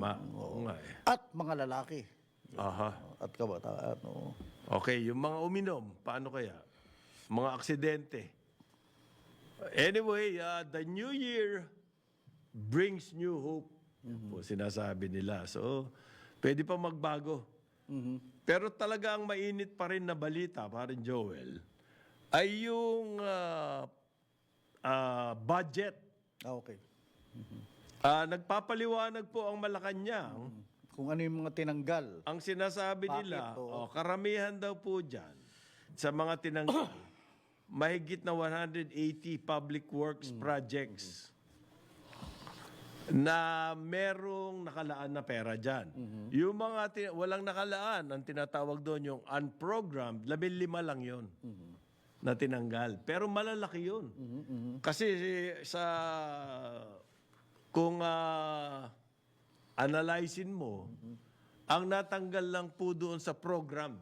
Tama. Oo nga eh. At mga lalaki. Aha. At kabataan. oo. Okay, yung mga uminom, paano kaya? Mga aksidente. Anyway, uh, the new year brings new hope. Yan po sinasabi nila. So, pwede pa magbago. Pero talaga ang mainit pa rin na balita, parin Joel, ay yung ah, ah, budget. Ah, okay. Ah, nagpapaliwanag po ang Malacanang. Kung ano yung mga tinanggal. Ang sinasabi nila, oh, karamihan daw po dyan sa mga tinanggal, mahigit na 180 public works projects na merong nakalaan na pera dyan. Yung mga ti- walang nakalaan, ang tinatawag doon yung unprogrammed, labil lima lang yon na tinanggal. Pero malalaki yun. Kasi sa kung ah, analyzein mo, ang natanggal lang po doon sa program.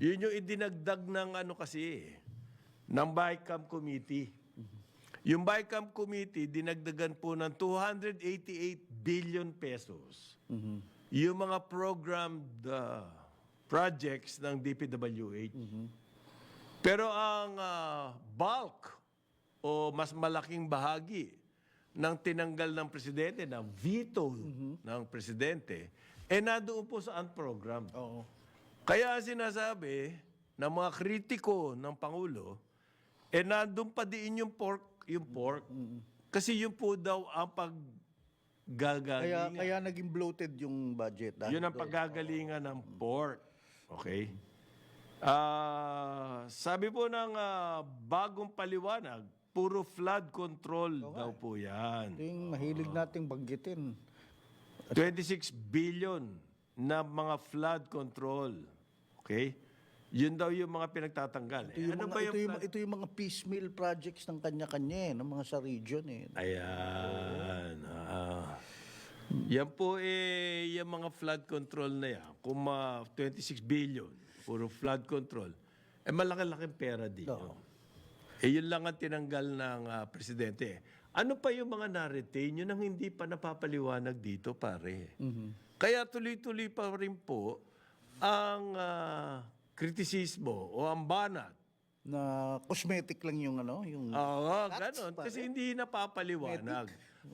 Yun yung idinagdag ng ano kasi, ng BICAM Committee. Yung BICAM Committee, dinagdagan po ng 288 billion pesos. Yung mga programmed uh, projects ng DPWH. Pero ang ah, bulk o mas malaking bahagi ng tinanggal ng presidente, ng veto ng presidente, eh nadoon po sa unprogrammed. Oo. Kaya sinasabi ng mga kritiko ng Pangulo, eh nandun pa din yung pork, yung pork. Kasi yun po daw ang Kaya, paggagalingan. kaya naging bloated yung budget. dahil Yun ang doon. paggagalingan ng pork. Okay? Ah, sabi po ng ah, bagong paliwanag, puro flood control daw po yan. Ito yung mahilig nating banggitin. 26 billion na mga flood control. Okay? Yun daw yung mga pinagtatanggal. Ito Eh, yung, ano mga, ba yung ito, yung, flood? ito yung mga piecemeal projects ng kanya-kanya eh, ng mga sa region eh. Ayan. ah. yan po eh, yung mga flood control na yan, kung ma 26 billion, puro flood control, eh malaki-laking pera din yun. Eh yun lang ang tinanggal ng ah, presidente. Ano pa yung mga na-retain? Yun ang hindi pa napapaliwanag dito, pare. Kaya tuloy-tuloy pa rin po ang ah, kritisismo o ang banat Na cosmetic lang yung ano, yung Oo, ganon. Kasi hindi napapaliwanag.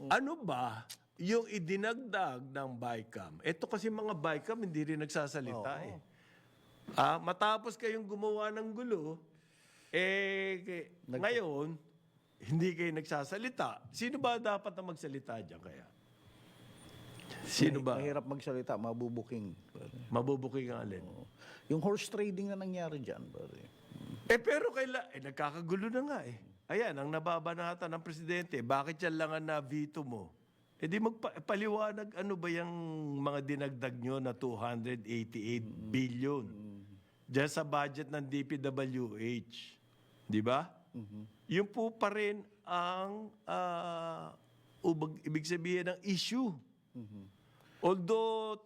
Ano ba yung idinagdag ng BICAM? Ito kasi mga BICAM hindi rin nagsasalita eh. Ah, matapos kayong gumawa ng gulo, eh, ke- ngayon, hindi kayo nagsasalita. Sino ba dapat na magsalita dyan kaya? Sino ba? mahirap magsalita, mabubuking. pare. Mabubuking ang alin? Oo. Yung horse trading na nangyari dyan, pare. Eh pero kaila, eh nagkakagulo na nga eh. Ayan, ang nababanata ng presidente, bakit yan lang ang na-veto mo? Eh di magpaliwanag, ano ba yung mga dinagdag nyo na 288 billion dyan sa budget ng DPWH? Di ba? Yun po pa rin ang ah, ubag, ibig sabihin ng issue. Although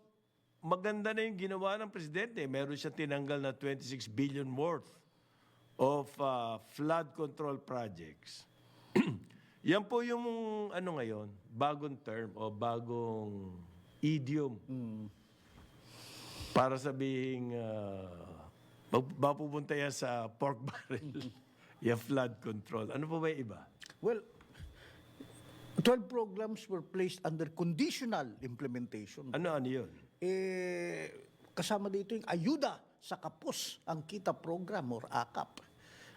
maganda na yung ginawa ng presidente, meron siya tinanggal na 26 billion worth of uh, flood control projects. Yan po yung ano ngayon, bagong term o bagong idiom para sabihin uh, mapupunta yan sa pork barrel, yung flood control. Ano pa ba yung iba? Well, 12 programs were placed under conditional implementation. Ano ano yun? Eh, kasama dito yung ayuda sa kapos ang kita program or AKAP.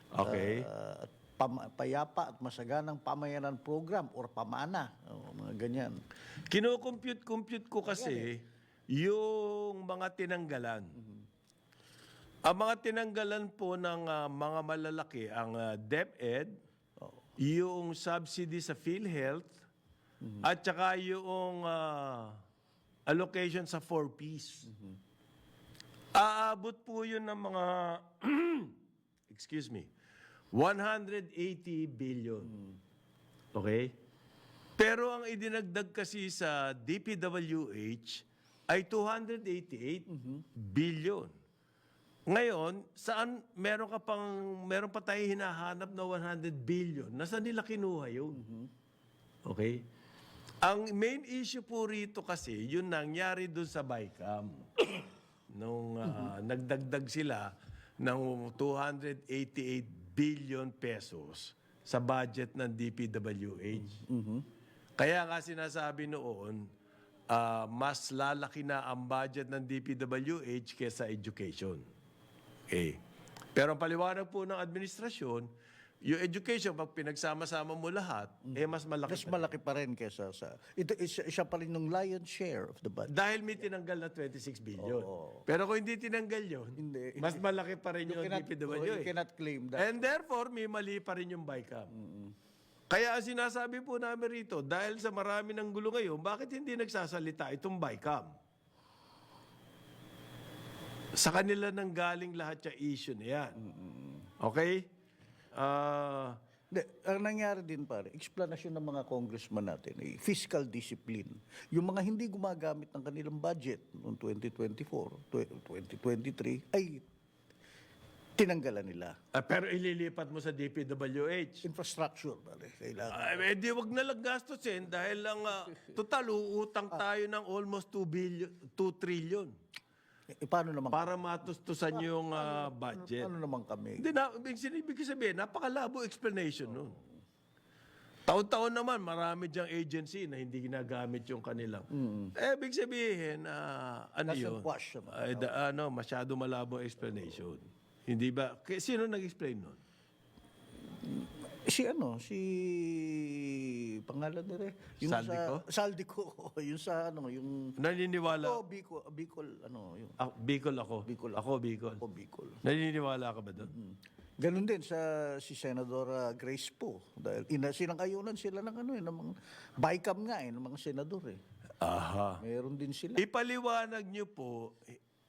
Okay. Uh, pam- payapa at masaganang pamayanan program or pamana. O, mga ganyan. Kino-compute-compute ko kasi yung mga tinanggalan. Ang mga tinanggalan po ng ah, mga malalaki, ang uh, DepEd, yung subsidy sa PhilHealth, at saka yung ah, allocation sa 4Ps. Aabot po yun ng mga, excuse me, 180 billion. Okay? Pero ang idinagdag kasi sa DPWH ay 288 billion. Ngayon, saan meron ka pang meron pa tayo hinahanap na 100 billion? Nasaan nila kinuha 'yun? Okay? Ang main issue po rito kasi, yun nangyari doon sa BICAM. Nung ah, nagdagdag sila ng 288 billion pesos sa budget ng DPWH. Kaya nga sinasabi noon, ah, mas lalaki na ang budget ng DPWH kesa education. Okay. Pero ang paliwanag po ng administrasyon, yung education, pag pinagsama-sama mo lahat, eh mas malaki Mas malaki pa rin kesa sa... Ito, isa, isa pa rin ng lion's share of the budget. Dahil may tinanggal na 26 billion. Pero kung hindi tinanggal yun, Hindi. mas malaki pa rin yung DPWH. you cannot claim that. And therefore, may mali pa rin yung BICAM. Kaya ang sinasabi po namin rito, dahil sa marami ng gulo ngayon, bakit hindi nagsasalita itong BICAM? Sa kanila nang galing lahat yung issue na yan. Okay? Ah... Hindi, ang nangyari din pare, explanation ng mga congressman natin, eh, fiscal discipline. Yung mga hindi gumagamit ng kanilang budget noong 2024, tw- 2023, ay tinanggalan nila. ah, pero ililipat mo sa DPWH. Infrastructure, pare, kailangan. Ay, eh, di wag na lang gastusin dahil lang ah, total uutang tayo ng almost 2 billion, 2 trillion Eh, paano naman, para matustusan yung ah, budget. paano naman kami? Hindi na, ibig sinibig sabihin, napakalabo explanation nun. Taon-taon naman, marami diyang agency na hindi ginagamit yung kanilang. Eh, ibig sabihin, ah, ano yun? naman. Ay, da- ano, masyado malabo explanation. Hindi ba? Sino nag-explain nun? Si ano, si pangalan nila, yung Saldico? sa Saldico, yung sa ano, yung Naniniwala? oh, Bicol, Bicol, ano, yung Ah, Bicol ako. Bicol Ako, Bicol. oh, Bicol. Naniniwala ka ba doon? Ganun din sa si Senadora Grace po dahil ina sinang-ayunan sila ng ano eh ng mga BICAM nga eh ng mga senador eh. Aha. Meron din sila. Ipaliwanag niyo po,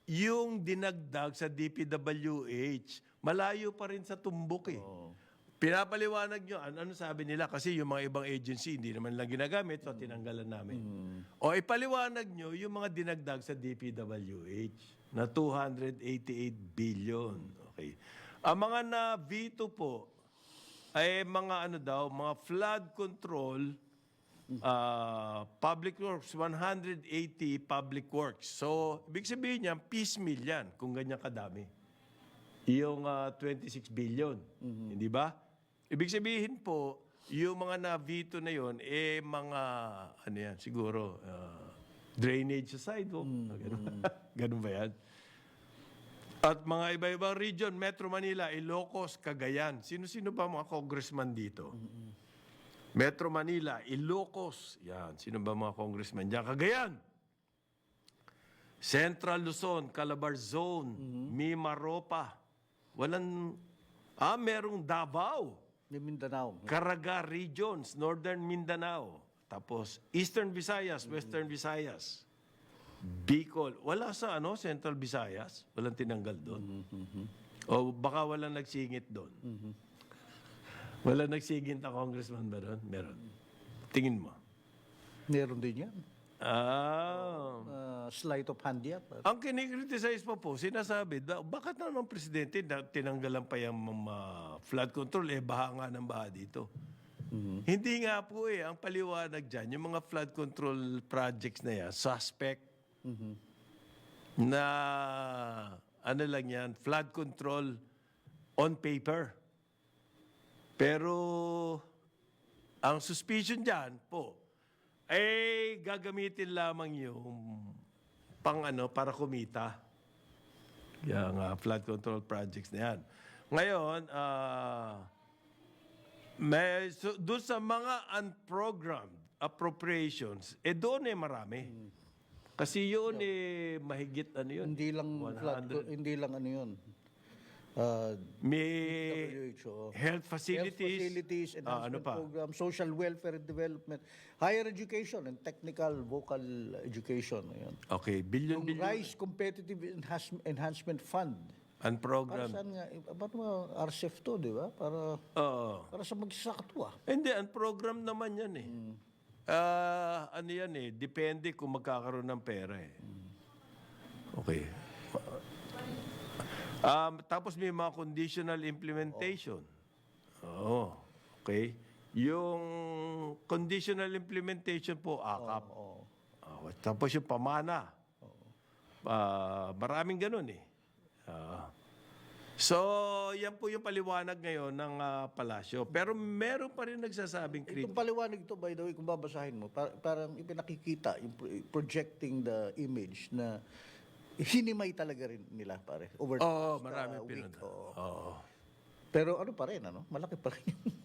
yung dinagdag sa DPWH, malayo pa rin sa tumbok eh. Pinapaliwanag nyo, ano, ano sabi nila? Kasi yung mga ibang agency, hindi naman lang ginagamit, so tinanggalan namin. O ipaliwanag nyo yung mga dinagdag sa DPWH na 288 billion. Okay. Ang mga na-veto po, ay mga ano daw, mga flood control, ah, public works, 180 public works. So, ibig sabihin niya, piecemeal yan kung ganyan kadami. Yung ah, 26 billion, hindi ba? Ibig sabihin po, yung mga na-veto na yon eh mga, ano yan, siguro, ah, drainage sa sidewalk. Ganun. Ganun ba yan? At mga iba-ibang region, Metro Manila, Ilocos, Cagayan. Sino-sino ba mga congressman dito? Metro Manila, Ilocos. Yan. Sino ba mga congressman diyan? Cagayan. Central Luzon, Calabar Zone, Mimaropa. Walang, ah, merong Davao. Yung Mindanao. Caraga Regions, Northern Mindanao. Tapos Eastern Visayas, Western Visayas. Bicol. Wala sa ano, Central Visayas. Walang tinanggal doon. O baka walang nagsingit doon. Walang nagsingit na congressman ba doon? Meron. Tingin mo. Meron din yan. Ah. Uh, sleight of hand yan. Ang kinikriticize pa po, sinasabi, da, bakit na naman presidente na tinanggalan pa yung mga flood control, eh baha nga ng baha dito. Hindi nga po eh, ang paliwanag dyan, yung mga flood control projects na yan, suspect, na ano lang yan, flood control on paper. Pero ang suspicion dyan po, eh gagamitin lamang yung pang ano, para kumita. Yung ah, flood control projects na yan. Ngayon, ah, may, so, doon sa mga unprogrammed appropriations, eh doon eh marami. Kasi yun eh mahigit ano yun. Hindi lang flood, hindi lang ano yun. Uh, May WHO. health Health facilities. facilities, Ah, ano enhancement pa? program, social welfare and development, higher education and technical vocal education. Ayan. Okay, billion Yung billion RISE Competitive Enhance- Enhancement Fund. Para unprogrammed. saan nga? eh, Ba't mo RCEF to, di ba? Para, Oo. para sa magsasakatwa. Hindi, unprogrammed naman yan eh. Ah, ano yan eh, depende kung magkakaroon ng pera eh. Okay. Um, tapos may mga conditional implementation. Oo. Okay. Yung conditional implementation po, AKAP. Oo. Ah, tapos yung pamana. Ah, maraming ganun eh. Ah. so, yan po yung paliwanag ngayon ng ah, palasyo. Pero meron pa rin nagsasabing Itong critic. paliwanag ito, by the way, kung babasahin mo, par- parang ipinakikita, yung pro- projecting the image na hinimay talaga rin nila, pare. Over the Oo, past, maraming uh, week. pinunta. Oo. Oo. Pero ano pa rin, ano? Malaki pa rin.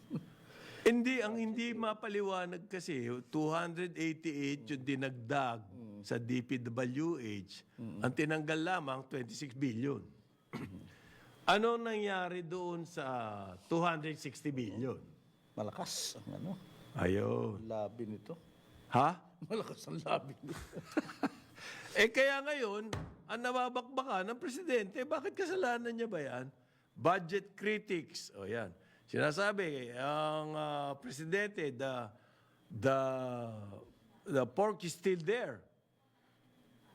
Hindi, ang hindi mapaliwanag kasi, 288 yung dinagdag sa DPWH, ang tinanggal lamang 26 billion. ano nangyari doon sa 260 billion? Malakas ang ano, Ayun. labi nito. Ha? Malakas ang labi nito. Eh kaya ngayon, ang nababakbakan ng presidente, bakit kasalanan niya ba yan? Budget critics. O yan. Sinasabi, ang ah, presidente, the, the, the pork is still there.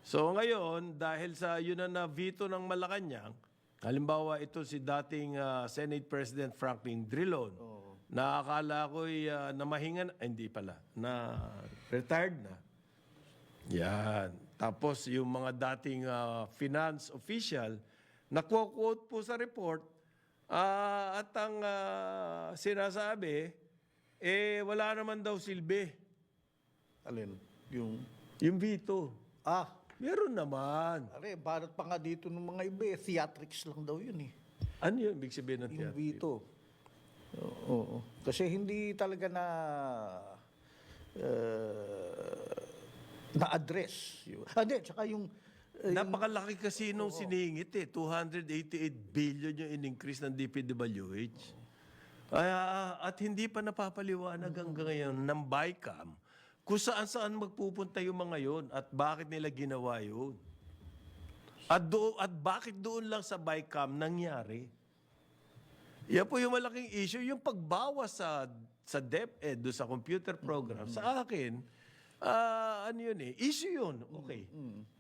So ngayon, dahil sa yun na na-veto ng Malacanang, halimbawa ito si dating ah, Senate President Franklin Drilon, na akala ko'y ah, namahingan, ah, hindi pala, na retired na. Yan. Tapos yung mga dating ah, finance official, nakuha-quote po sa report, ah, at ang ah, sinasabi, eh wala naman daw silbi. Alin? Yung, Yung veto. ah, Meron naman. Are, barat pa nga dito ng mga iba, eh. theatrics lang daw yun eh. Ano yun? Big sabihin ng Yung theater? veto. Oo. oo. Kasi hindi talaga na uh, na-address. Yun. Ah, di, tsaka yung eh, Napakalaki kasi nung siningit eh. 288 billion yung in-increase ng DPWH. Kaya, at hindi pa napapaliwanag hanggang ngayon ng BICAM kung saan-saan magpupunta yung mga yon at bakit nila ginawa yun. At, do, at bakit doon lang sa BICAM nangyari. Yan po yung malaking issue, yung pagbawas sa sa DepEd, doon sa computer program, sa akin, ah, ano yun eh, issue yun, okay.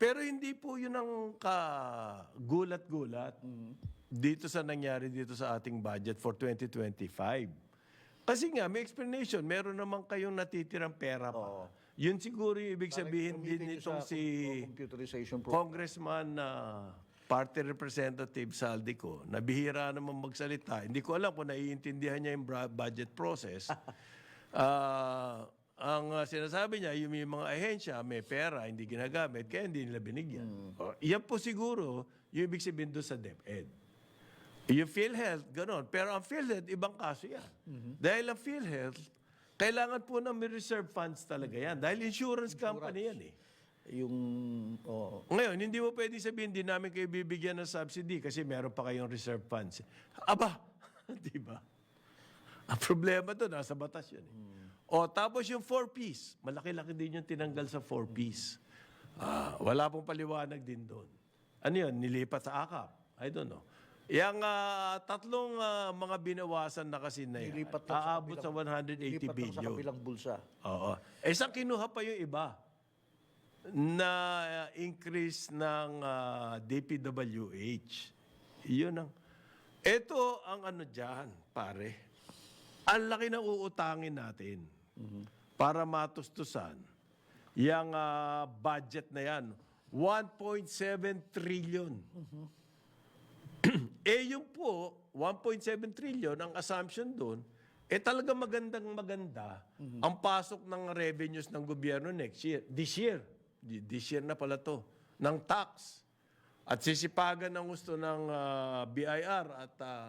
Pero hindi po yun ang kagulat-gulat dito sa nangyari dito sa ating budget for 2025. Kasi nga, may explanation, meron naman kayong natitirang pera pa. Yun siguro yung ibig sabihin din nitong sa si com- computerization program. Congressman na party representative Saldico, na bihira naman magsalita. Hindi ko alam kung naiintindihan niya yung bra- budget process. Ah, ang ah, sinasabi niya, yung, yung mga ahensya may pera, hindi ginagamit, kaya hindi nila binigyan. Oh, yan po siguro yung ibig sabihin doon sa DepEd. Yung PhilHealth, gano'n. Pero ang PhilHealth, ibang kaso yan. Dahil ang PhilHealth, kailangan po ng may reserve funds talaga yan. Dahil insurance company yan eh. Yung, oo. Ngayon, hindi mo pwede sabihin, hindi namin kayo bibigyan ng subsidy kasi meron pa kayong reserve funds. Aba, di ba? Ang problema to, nasa batas yun. Eh. O, tapos yung 4Ps, malaki-laki din yung tinanggal sa 4Ps. Ah, wala pong paliwanag din doon. Ano yun, nilipat sa AKAP? I don't know. Yang ah, tatlong ah, mga binawasan na kasi na yan, Nilipat sa aabot sa 180 Lipat lang sa billion. kabilang bulsa. Oo. Eh, saan kinuha pa yung iba? Na uh, increase ng uh, DPWH. Yun ang... Ito ang ano dyan, pare. Ang laki na uutangin natin para matustusan yung ah, budget na yan. 1.7 trillion. eh yung po, 1.7 trillion, ang assumption doon, eh talaga magandang maganda ang pasok ng revenues ng gobyerno next year. This year. This year na pala to. Ng tax. At sisipagan ng gusto ng ah, BIR at ah,